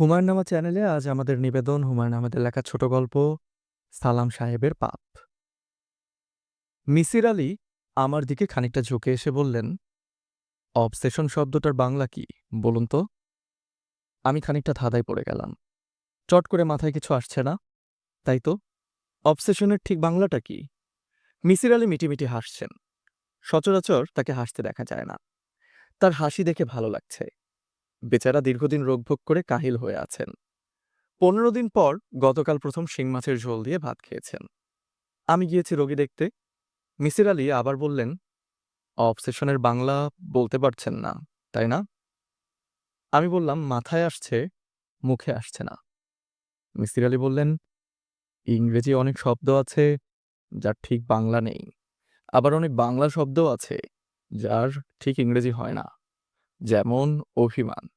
হুমায়ুন নামা চ্যানেলে আজ আমাদের নিবেদন, হুমায়ুন আহমেদের লেখা ছোট গল্প, সালাম সাহেবের পাপ। মিসির আলী আমার দিকে খানিকটা ঝুঁকে এসে বললেন অবসেশন শব্দটার বাংলা কি, বলুন তো? আমি খানিকটা ধাঁধায় পড়ে গেলাম। চট করে মাথায় কিছু আসছে না, তাই তো? অবসেশনের ঠিক বাংলাটা কি? মিসির আলী মিটিমিটি হাসছেন। সচরাচর তাকে হাসতে দেখা যায় না। তার হাসি দেখে ভালো লাগছে। বেচারা দীর্ঘদিন রোগভোগ করে কাহিল হয়ে আছেন। পনেরো দিন পর গতকাল প্রথম শিং মাছের ঝোল দিয়ে ভাত খেয়েছেন। আমি গিয়েছি রোগী দেখতে। মিসির আলী আবার বললেন, অবসেশনের বাংলা বলতে পারছেন না, তাই না? আমি বললাম, মাথায় আসছে, মুখে আসছে না। মিসির আলী বললেন, ইংরেজি অনেক শব্দ আছে যার ঠিক বাংলা নেই। আবার অনেক বাংলা শব্দ আছে যার ঠিক ইংরেজি হয় না। যেমন অভিমান।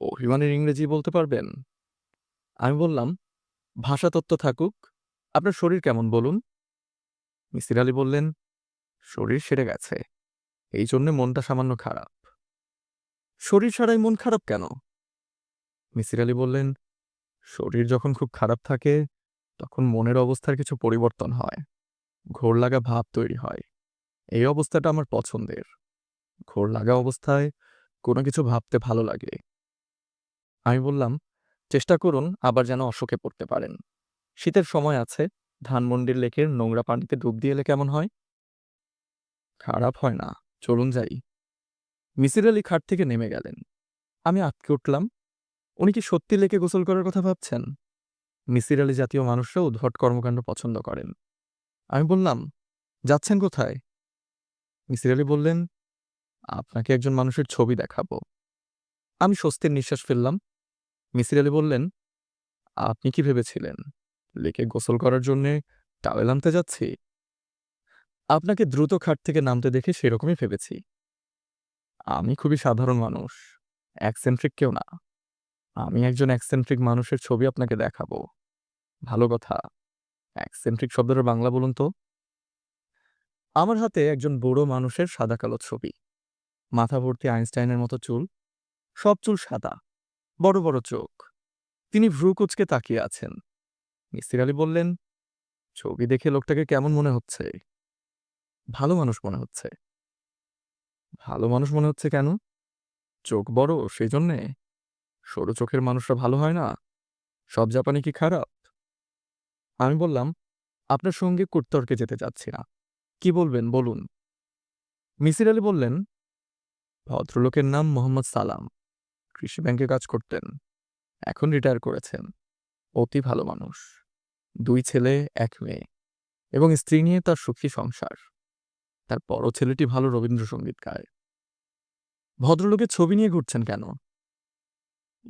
অভিমানের ইংরেজি বলতে পারবেন? আমি বললাম ভাষাতত্ত্ব থাকুক, আপনার শরীর কেমন বলুন? মিসির আলী বললেন, শরীর সেরে গেছে। এই জন্যে মনটা সামান্য খারাপ। শরীর সারাই মন খারাপ কেন? মিসির আলী বললেন, শরীর যখন খুব খারাপ থাকে, তখন মনের অবস্থার কিছু পরিবর্তন হয়। ঘোর লাগা ভাব তৈরি হয়। এই অবস্থাটা আমার পছন্দের। ঘোর লাগা অবস্থায় কোনো কিছু ভাবতে ভালো লাগে। আমি বললাম, চেষ্টা করুন আবার যেন অশোকে পড়তে পারেন। শীতের সময় আছে, ধানমন্ডির লেকের নোংরা পানিতে ডুব দিয়ে এলে কেমন হয়? খারাপ হয় না, চলুন যাই। মিসির আলী খাট থেকে নেমে গেলেন। আমি আটকে উঠলাম। উনি কি সত্যি লেকে গোসল করার কথা ভাবছেন? মিসির আলী জাতীয় মানুষরা উদ্ভট কর্মকাণ্ড পছন্দ করেন। আমি বললাম, যাচ্ছেন কোথায়? মিসির আলী বললেন আপনাকে একজন মানুষের ছবি দেখাবো। আমি স্বস্তির নিঃশ্বাস ফেললাম। মিসির আলী বললেন, আপনি কি ভেবেছিলেন? লেকে গোসল করার জন্যে টাওয়েল আনতে যাচ্ছি? আপনাকে দ্রুত খাট থেকে নামতে দেখে সেরকমই ভেবেছি। আমি খুবই সাধারণ মানুষ অ্যাকসেন্ট্রিক কেউ না। আমি একজন অ্যাকসেন্ট্রিক মানুষের ছবি আপনাকে দেখাবো। ভালো কথা অ্যাকসেন্ট্রিক শব্দটার বাংলা বলুন তো? আমার হাতে একজন বুড়ো মানুষের সাদা কালো ছবি। মাথা ভর্তি আইনস্টাইনের মতো চুল। সব চুল সাদা। বড় বড় চোখ। তিনি ভ্রু কুচকে তাকিয়ে আছেন। মিস্ত্রি আলী বললেন, ছবি দেখে লোকটাকে কেমন মনে হচ্ছে? ভালো মানুষ মনে হচ্ছে। ভালো মানুষ মনে হচ্ছে কেন? চোখ বড় সেই জন্যে সরু চোখের মানুষরা ভালো হয় না। সব জাপানি কি খারাপ? আমি বললাম, আপনার সঙ্গে কুর্তর্কে যেতে চাচ্ছি না। কি বলবেন, বলুন? মিসির আলী বললেন ভদ্রলোকের নাম মোহাম্মদ সালাম। কৃষি ব্যাংকে কাজ করতেন। এখন রিটায়ার করেছেন। অতি ভালো মানুষ। দুই ছেলে, এক মেয়ে এবং স্ত্রী নিয়ে তার সুখী সংসার। তার বড় ছেলেটি ভালো রবীন্দ্রসঙ্গীত গায়। ভদ্রলোকের ছবি নিয়ে ঘুরছেন কেন?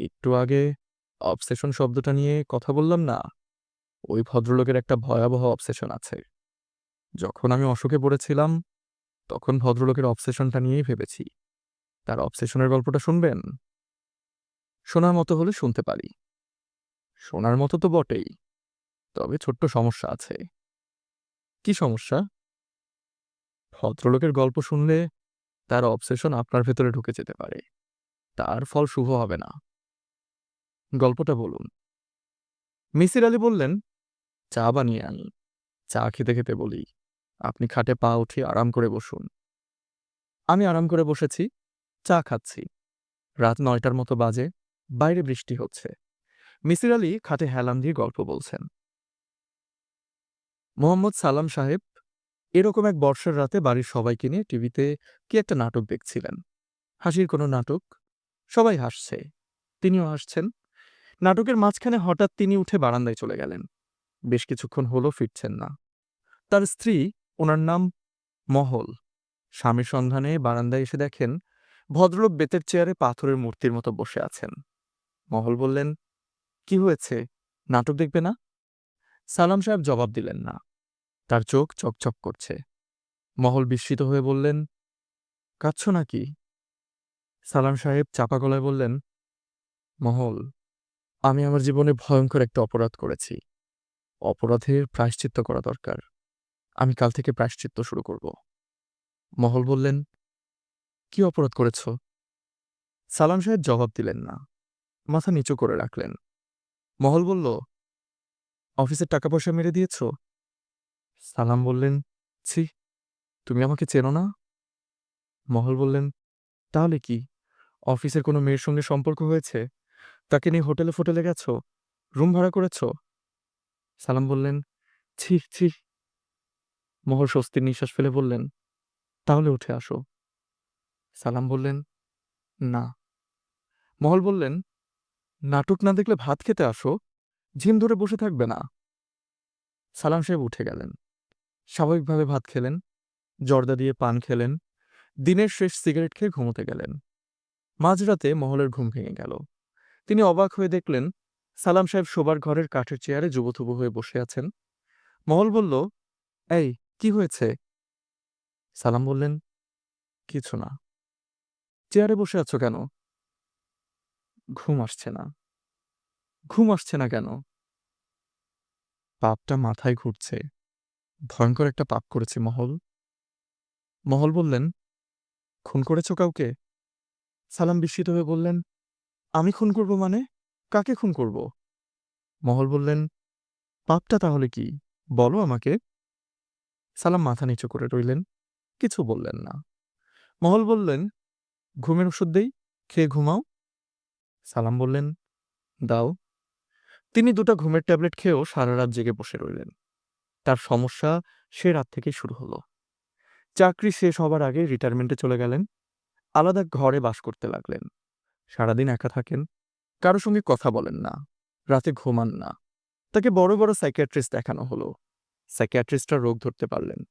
একটু আগে অবসেশন শব্দটা নিয়ে কথা বললাম না? ওই ভদ্রলোকের একটা ভয়াবহ অবসেশন আছে। যখন আমি অসুখে পড়েছিলাম, তখন ভদ্রলোকের অবসেশনটা নিয়েই ভেবেছি। তার অবসেশনের গল্পটা শুনবেন? শোনার মতো হলে শুনতে পারি। শোনার মতো তো বটেই, তবে ছোট্ট সমস্যা আছে। কি সমস্যা? ভদ্রলোকের গল্প শুনলে তার অবসেশন আপনার ভেতরে ঢুকে যেতে পারে। তার ফল শুভ হবে না। গল্পটা বলুন। মিসির আলী বললেন, চা বানিয়ে আনি। চা খেতে খেতে বলি, আপনি খাটে পা উঠিয়ে আরাম করে বসুন। আমি আরাম করে বসেছি। চা খাচ্ছি। রাত নয়টার মতো বাজে, বাইরে বৃষ্টি হচ্ছে। মিসির আলী খাটে হেলাম দিয়ে গল্প বলছেন। মোহাম্মদ সালাম সাহেব, এরকম এক বর্ষার রাতে বাড়ির সবাইকে নিয়ে টিভিতে কি একটা নাটক দেখছিলেন। হাসির কোনো নাটক? সবাই হাসছে। তিনিও হাসছেন। নাটকের মাঝখানে হঠাৎ তিনি উঠে বারান্দায় চলে গেলেন। বেশ কিছুক্ষণ হলো ফিরছেন না। তার স্ত্রী, ওনার নাম মহল। স্বামীর সন্ধানে বারান্দায় এসে দেখেন ভদ্রলোক বেতের চেয়ারে পাথরের মূর্তির মতো বসে আছেন। মহল বললেন, কি হয়েছে? নাটক দেখবে না? সালাম সাহেব জবাব দিলেন না। তার চোখ চকচক করছে। মহল বিস্মিত হয়ে বললেন, কাঁদছ নাকি? সালাম সাহেব চাপা গলায় বললেন, মহল, আমি আমার জীবনে ভয়ঙ্কর একটা অপরাধ করেছি। অপরাধের প্রায়শ্চিত্ত করা দরকার। আমি কাল থেকে প্রায়শ্চিত্ত শুরু করব। মহল বললেন কি অপরাধ করেছ? সালাম সাহেব জবাব দিলেন না। মাথা নিচু করে রাখলেন। মহল বলল, অফিসের টাকা পয়সা মেরে দিয়েছ? সালাম বললেন, ছি, তুমি আমাকে চেনো না? মহল বললেন, তাহলে কি? অফিসের কোনো মেয়ের সঙ্গে সম্পর্ক হয়েছে? তাকে নিয়ে হোটেলে ফোটেলে গেছ? রুম ভাড়া করেছ? সালাম বললেন, ছি ছি। মহল স্বস্তির নিঃশ্বাস ফেলে বললেন, তাহলে উঠে আসো। সালাম বললেন, না। মহল বললেন, নাটক না দেখলে ভাত খেতে আসো, ঝিম ধরে বসে থাকবে না। সালাম সাহেব উঠে গেলেন। স্বাভাবিকভাবে ভাত খেলেন, জর্দা দিয়ে পান খেলেন, দিনের শেষ সিগারেট খেয়ে ঘুমোতে গেলেন। মাঝরাতে মহলের ঘুম ভেঙে গেল। তিনি অবাক হয়ে দেখলেন, সালাম সাহেব শোবার ঘরের কাঠের চেয়ারে যুবথুবু হয়ে বসে আছেন। মহল বলল, এই, কি হয়েছে? সালাম বললেন, কিছু না। চেয়ারে বসে আছো কেন? ঘুম আসছে না। ঘুম আসছে না কেন? পাপটা মাথায় ঘুরছে। ভয়ঙ্কর একটা পাপ করেছে মহল। মহল বললেন, খুন করেছ কাউকে? সালাম বিস্মিত হয়ে বললেন, আমি খুন করব মানে? কাকে খুন করব? মহল বললেন, পাপটা তাহলে কি? বলো আমাকে। সালাম মাথা নিচু করে রইলেন, কিছু বললেন না। মহল বললেন ঘুমের ওষুধ দেই, খেয়ে ঘুমাও। সালাম বললেন, দাও। তিনি দুটো ঘুমের ট্যাবলেট খেয়েও সারা রাত জেগে বসে রইলেন। তার সমস্যা সে রাত থেকেই শুরু হলো। চাকরি শেষ হবার আগে রিটায়ারমেন্টে চলে গেলেন। আলাদা ঘরে বাস করতে লাগলেন। সারাদিন একা থাকেন। কারও সঙ্গে কথা বলেন না। রাতে ঘুমান না। তাকে বড় বড় সাইকিয়াট্রিস্ট দেখানো হলো। সাইকিয়াট্রিস্টরা রোগ ধরতে পারলেন।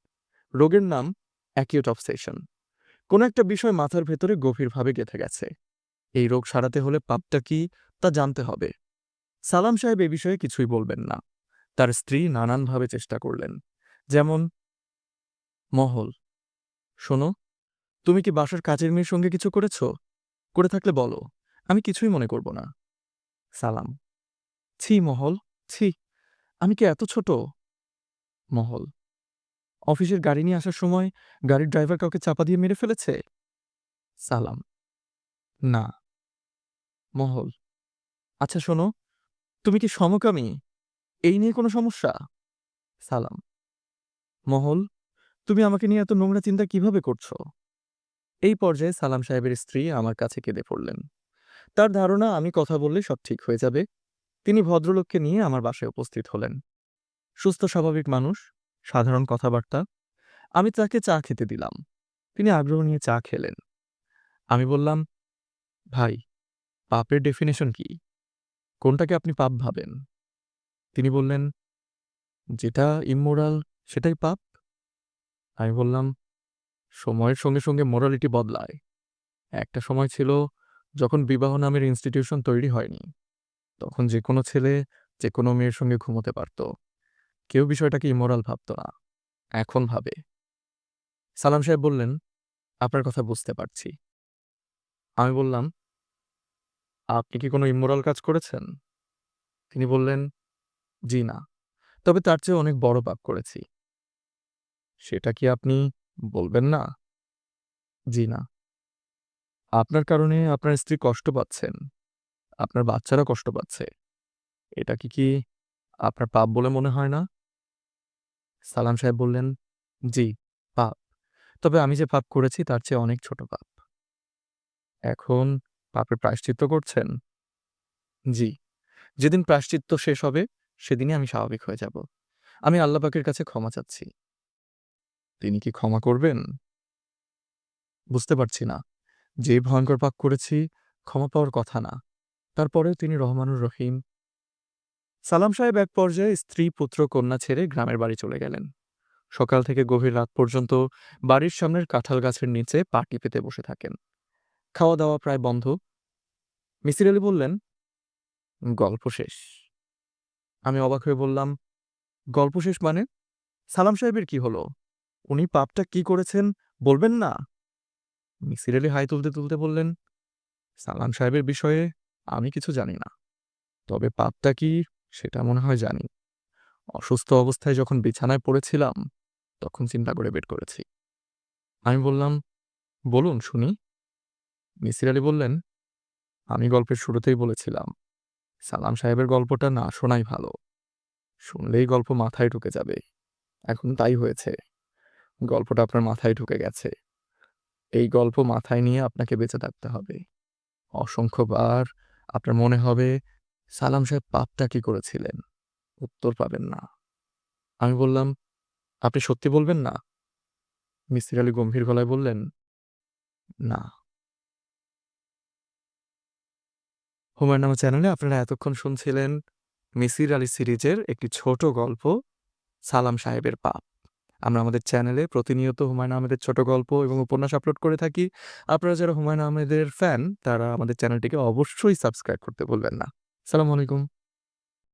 রোগের নাম অ্যাকিউট অবসেশন কোনো একটা বিষয় মাথার ভেতরে গভীরভাবে গেঁথে গেছে। এই রোগ সারাতে হলে পাপটা কি, তা জানতে হবে। সালাম সাহেব এ বিষয়ে কিছুই বলবেন না। তার স্ত্রী নানানভাবে চেষ্টা করলেন। যেমন, মহল, শোনো, তুমি কি বাসার কাজের মেয়ের সঙ্গে কিছু করেছ? করে থাকলে বলো, আমি কিছুই মনে করব না। সালাম, ছি মহল, ছি, আমি কি এত ছোট? মহল অফিসের গাড়ি নিয়ে আসার সময় গাড়ির ড্রাইভার কাউকে চাপা দিয়ে মেরে ফেলেছে? সালাম। না। মহল। আচ্ছা শোনো। তুমি কি সমকামী? এই নিয়ে কোনো সমস্যা? সালাম। মহল, তুমি আমাকে নিয়ে এত নোংরা চিন্তা কীভাবে করছ? এই পর্যায়ে সালাম সাহেবের স্ত্রী আমার কাছে কেঁদে পড়লেন। তার ধারণা, আমি কথা বললে সব ঠিক হয়ে যাবে। তিনি ভদ্রলোককে নিয়ে আমার বাসায় উপস্থিত হলেন। সুস্থ, স্বাভাবিক মানুষ। সাধারণ কথাবার্তা। আমি তাকে চা খেতে দিলাম। তিনি আগ্রহ নিয়ে চা খেলেন। আমি বললাম, ভাই, পাপের ডেফিনেশন কি? কোনটাকে আপনি পাপ ভাবেন? তিনি বললেন, যেটা ইমোরাল সেটাই পাপ। আমি বললাম, সময়ের সঙ্গে সঙ্গে মোরালিটি বদলায়। একটা সময় ছিল যখন বিবাহ নামের ইনস্টিটিউশন তৈরি হয়নি। তখন যে কোনো ছেলে যে কোনো মেয়ের সঙ্গে ঘুমোতে পারত। কেউ বিষয়টাকে ইমোরাল ভাবত না। এখন ভাবে। সালাম সাহেব বললেন, আপনার কথা বুঝতে পারছি। আমি বললাম, আপনি কি কোনো ইমোরাল কাজ করেছেন? তিনি বললেন, জি না, তবে তার চেয়ে অনেক বড় পাপ করেছি। সেটা কি আপনি বলবেন না? জি না। আপনার কারণে আপনার স্ত্রী কষ্ট পাচ্ছেন। আপনার বাচ্চারা কষ্ট পাচ্ছে। এটা কি কি আপনার পাপ বলে মনে হয় না? সালাম সাহেব বললেন, জি, পাপ। তবে আমি যে পাপ করেছি, তার চেয়ে অনেক ছোট পাপ। এখন পাপের প্রায়শ্চিত্ত করছেন? জি। যেদিন প্রায়শ্চিত্ত শেষ হবে, সেদিনই আমি স্বাভাবিক হয়ে যাব। আমি আল্লাহ পাকের কাছে ক্ষমা চাচ্ছি। তিনি কি ক্ষমা করবেন? বুঝতে পারছি না। যে ভয়ঙ্কর পাপ করেছি, ক্ষমা পাওয়ার কথা না। তারপরেও তিনি রহমানুর রহিম সালাম সাহেব এক পর্যায়ে স্ত্রী পুত্র কন্যা ছেড়ে গ্রামের বাড়ি চলে গেলেন। সকাল থেকে গভীর রাত পর্যন্ত বাড়ির সামনের কাঁঠাল গাছের নিচে পাটি পেতে বসে থাকেন। খাওয়া দাওয়া প্রায় বন্ধ। মিসির আলী বললেন, গল্প শেষ। আমি অবাক হয়ে বললাম, গল্প শেষ মানে? সালাম সাহেবের কি হলো? উনি পাপটা কি করেছেন বলবেন না? মিসির আলী হাই তুলতে তুলতে বললেন, সালাম সাহেবের বিষয়ে আমি কিছু জানি না। তবে পাপটা কি সেটা মনে হয় জানি। অসুস্থ অবস্থায় যখন বিছানায় পড়েছিলাম, তখন চিন্তা করে বের করেছি। আমি বললাম, বলুন, শুনি। মিসির আলী বললেন, আমি গল্পের শুরুতেই বলেছিলাম, সালাম সাহেবের গল্পটা না শোনাই ভালো। শুনলেই গল্প মাথায় ঢুকে যাবে। এখন তাই হয়েছে। গল্পটা আপনার মাথায় ঢুকে গেছে। এই গল্প মাথায় নিয়ে আপনাকে বেঁচে থাকতে হবে। অসংখ্যবার আপনার মনে হবে সালাম সাহেব পাপটা কি করেছিলেন? উত্তর পাবেন না। আমি বললাম, আপনি সত্যি বলবেন না? মিস্ত্রি আলী গম্ভীর গলায় বললেন, না। হুমায়ুন নামা চ্যানেলে আপনারা এতক্ষণ শুনছিলেন মিসির আলী সিরিজের একটি ছোট গল্প, সালাম সাহেবের পাপ। আমরা আমাদের চ্যানেলে প্রতিনিয়ত হুমায়ুন আহমেদের ছোট গল্প এবং উপন্যাস আপলোড করে থাকি। আপনারা যারা হুমায়ুন আহমেদের ফ্যান, তারা আমাদের চ্যানেলটিকে অবশ্যই সাবস্ক্রাইব করতে ভুলবেন না। সালাম আলাইকুম।